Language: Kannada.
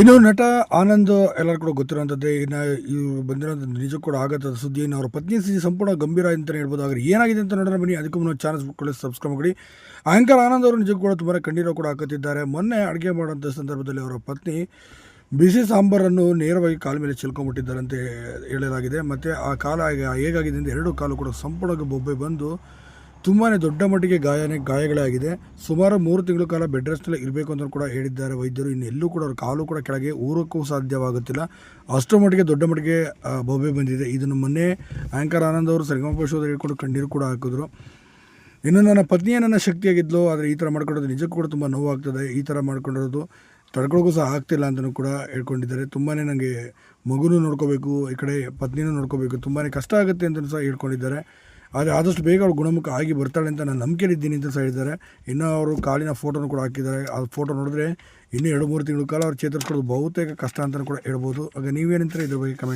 ಇನ್ನು ನಟ ಆನಂದ್ ಎಲ್ಲರೂ ಕೂಡ ಗೊತ್ತಿರುವಂಥದ್ದೇ ಇನ್ನು ಇವರು ಬಂದಿರೋದು ನಿಜಕ್ಕೂ ಕೂಡ ಆಗತ್ತದ ಸುದ್ದಿ ಇನ್ನು ಅವ್ರ ಪತ್ನಿ ಸ್ಥಿತಿ ಸಂಪೂರ್ಣ ಗಂಭೀರ ಅಂತಲೇ ಹೇಳ್ಬೋದು. ಆದರೆ ಏನಾಗಿದೆ ಅಂತ ನೋಡೋಣ ಬನ್ನಿ. ಅದಕ್ಕೂ ಮುನ್ನ ಚಾನಲ್ಸ್ ಕೂಡ ಸಬ್ಸ್ಕ್ರೈಬ್ ಮಾಡಿ ಆಂಕರ್ ಆನಂದ್ ಅವರು ನಿಜಕ್ಕೂ ಕೂಡ ತುಂಬಾ ಕಣ್ಣೀರು ಕೂಡ ಹಾಕುತ್ತಿದ್ದಾರೆ. ಮೊನ್ನೆ ಅಡುಗೆ ಮಾಡೋಂಥ ಸಂದರ್ಭದಲ್ಲಿ ಅವರ ಪತ್ನಿ ಬಿಸಿ ಸಾಂಬಾರನ್ನು ನೇರವಾಗಿ ಕಾಲು ಮೇಲೆ ಅಂತ ಹೇಳಲಾಗಿದೆ. ಮತ್ತು ಆ ಕಾಲ ಹೇಗಾಗಿದೆ ಅಂದರೆ ಎರಡು ಕಾಲು ಕೂಡ ಸಂಪೂರ್ಣ ಬೊಬ್ಬೆ ಬಂದು ತುಂಬಾ ದೊಡ್ಡ ಮಟ್ಟಿಗೆ ಗಾಯನೇ, ಗಾಯಗಳಾಗಿದೆ. ಸುಮಾರು ಮೂರು ತಿಂಗಳ ಕಾಲ ಬೆಡ್ ರೆಸ್ಟಲ್ಲಿ ಇರಬೇಕು ಅಂತ ಕೂಡ ಹೇಳಿದ್ದಾರೆ ವೈದ್ಯರು. ಇನ್ನೆಲ್ಲೂ ಕೂಡ ಅವ್ರ ಕಾಲು ಕೂಡ ಕೆಳಗೆ ಊರಕ್ಕೂ ಸಾಧ್ಯವಾಗುತ್ತಿಲ್ಲ. ಅಷ್ಟು ಮಟ್ಟಿಗೆ ದೊಡ್ಡ ಮಟ್ಟಿಗೆ ಬೊಬ್ಬೆ ಬಂದಿದೆ. ಇದನ್ನು ಮೊನ್ನೆ ಆ್ಯಂಕರ್ ಆನಂದ್ ಅವರು ಸರಿಗಮಪ ಹೇಳ್ಕೊಂಡು ಕಣ್ಣೀರು ಕೂಡ ಹಾಕಿದ್ರು. ಇನ್ನು ನನ್ನ ಪತ್ನಿಯೇ ನನ್ನ ಶಕ್ತಿಯಾಗಿದ್ಲು. ಆದರೆ ಈ ಥರ ಮಾಡ್ಕೊಂಡ್ರೆ ನಿಜಕ್ಕೂ ಕೂಡ ತುಂಬ ನೋವಾಗ್ತದೆ. ಈ ಥರ ಮಾಡ್ಕೊಂಡಿರೋದು ತಡ್ಕೊಳ್ಳೋಕ್ಕೂ ಸಹ ಆಗ್ತಿಲ್ಲ ಅಂತಲೂ ಕೂಡ ಹೇಳ್ಕೊಂಡಿದ್ದಾರೆ. ತುಂಬಾ ನನಗೆ ಮಗುನೂ ನೋಡ್ಕೋಬೇಕು, ಈ ಕಡೆ ಪತ್ನಿನೂ ನೋಡ್ಕೋಬೇಕು. ತುಂಬಾ ಕಷ್ಟ ಆಗುತ್ತೆ ಅಂತಲೂ ಸಹ ಹೇಳ್ಕೊಂಡಿದ್ದಾರೆ. ಆದರೆ ಆದಷ್ಟು ಬೇಗ ಅವಳು ಗುಣಮುಖ ಆಗಿ ಬರ್ತಾಳೆ ಅಂತ ನಾನು ನಂಬಿಕೆಯಲ್ಲಿದ್ದೀನಿ ಅಂತ ಹೇಳಿದ್ದಾರೆ. ಇನ್ನು ಅವರು ಕಾಲಿನ ಫೋಟೋನ ಕೂಡ ಹಾಕಿದ್ದಾರೆ. ಆ ಫೋಟೋ ನೋಡಿದ್ರೆ ಇನ್ನೂ ಎರಡು ಮೂರು ತಿಂಗಳ ಕಾಲ ಅವ್ರು ಚೇತರಿಸ್ಕೊಳ್ಳೋದು ಬಹುತೇಕ ಕಷ್ಟ ಅಂತಲೂ ಕೂಡ ಹೇಳ್ಬೋದು. ಆಗ ನೀವೇನಂತಾರೆ ಇದ್ರ ಬಗ್ಗೆ ಕಮೆಂಟ್